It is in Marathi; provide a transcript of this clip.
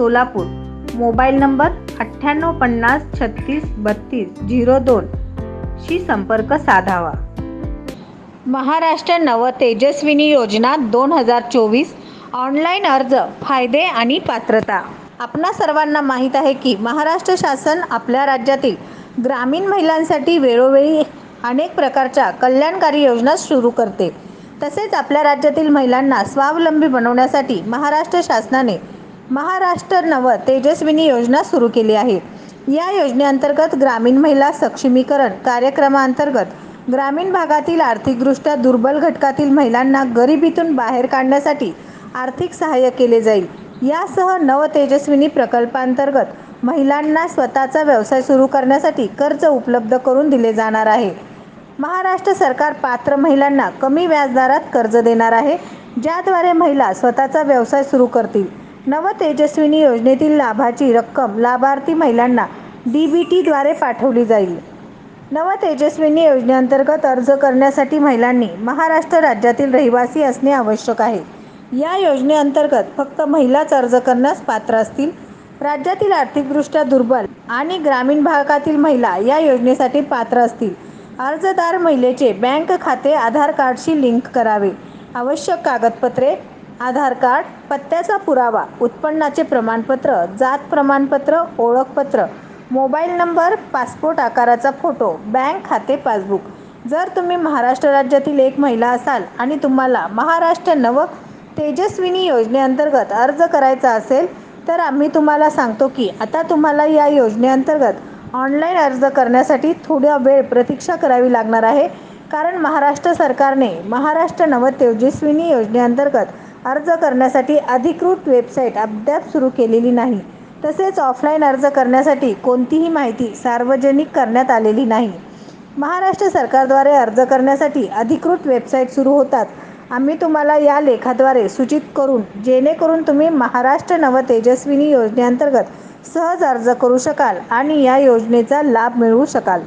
Solapur. Mobile number अठ्ठ्याण्णव पन्नास छत्तीस बत्तीस झिरो दोन शी संपर्क साधावा. महाराष्ट्र नव तेजस्विनी योजना दोन हजार चोवीस. ऑनलाईन अर्ज फायदे आणि पात्रता. आपणा सर्वांना माहीत आहे की महाराष्ट्र शासन आपल्या राज्यातील ग्रामीण महिलांसाठी वेळोवेळी अनेक प्रकारच्या कल्याणकारी योजना सुरू करते. तसेच आपल्या राज्यातील महिलांना स्वावलंबी बनवण्यासाठी महाराष्ट्र शासनाने महाराष्ट्र नव तेजस्विनी योजना सुरू केली आहे. या योजनेअंतर्गत ग्रामीण महिला सक्षमीकरण कार्यक्रमाअंतर्गत ग्रामीण भागातील आर्थिकदृष्ट्या दुर्बल घटकातील महिलांना गरिबीतून बाहेर काढण्यासाठी आर्थिक सहाय्य केले जाईल. यासह नव तेजस्विनी प्रकल्पांतर्गत महिलांना स्वतःचा व्यवसाय सुरू करण्यासाठी कर्ज उपलब्ध करून दिले जाणार आहे. महाराष्ट्र सरकार पात्र महिलांना कमी व्याजदरात कर्ज देणार आहे ज्याद्वारे महिला स्वतःचा व्यवसाय सुरू करतील. नव तेजस्विनी योजनेतील लाभाची रक्कम लाभार्थी महिलांना डी बी टीद्वारे पाठवली जाईल. नव तेजस्विनी योजनेअंतर्गत अर्ज करण्यासाठी महिलांनी महाराष्ट्र राज्यातील रहिवासी असणे आवश्यक आहे. या योजनेअंतर्गत फक्त महिलाच अर्ज करण्यास पात्र असतील. राज्यातील आर्थिकदृष्ट्या दुर्बल आणि ग्रामीण भागातील महिला या योजनेसाठी पात्र असतील. अर्जदार महिलेचे बँक खाते आधार कार्डशी लिंक करावे. आवश्यक कागदपत्रे आधार कार्ड पत्त्याचा पुरावा उत्पन्नाचे प्रमाणपत्र जात प्रमाणपत्र ओळखपत्र मोबाईल नंबर पासपोर्ट आकाराचा फोटो बँक खाते पासबुक. जर तुम्ही महाराष्ट्र राज्यातील एक महिला असाल आणि तुम्हाला महाराष्ट्र नव तेजस्विनी योजनेअंतर्गत अर्ज करायचा असेल तर आम्ही तुम्हाला सांगतो की आता तुम्हाला या योजनेअंतर्गत ऑनलाईन अर्ज करण्यासाठी थोडा वेळ प्रतीक्षा करावी लागणार आहे. कारण महाराष्ट्र सरकारने महाराष्ट्र नव तेजस्विनी योजनेअंतर्गत अर्ज करण्यासाठी अधिकृत वेबसाईट अद्याप सुरू केलेली नाही. तसेच ऑफलाईन अर्ज करण्यासाठी कोणतीही माहिती सार्वजनिक करण्यात आलेली नाही. महाराष्ट्र सरकारद्वारे अर्ज करण्यासाठी अधिकृत वेबसाईट सुरू होतात. आम्ही तुम्हाला या लेखाद्वारे सूचित करून जेणेकरून तुम्ही महाराष्ट्र नव तेजस्विनी योजनेअंतर्गत सहज अर्ज करू शकाल आणि या योजनेचा लाभ मिळवू शकाल.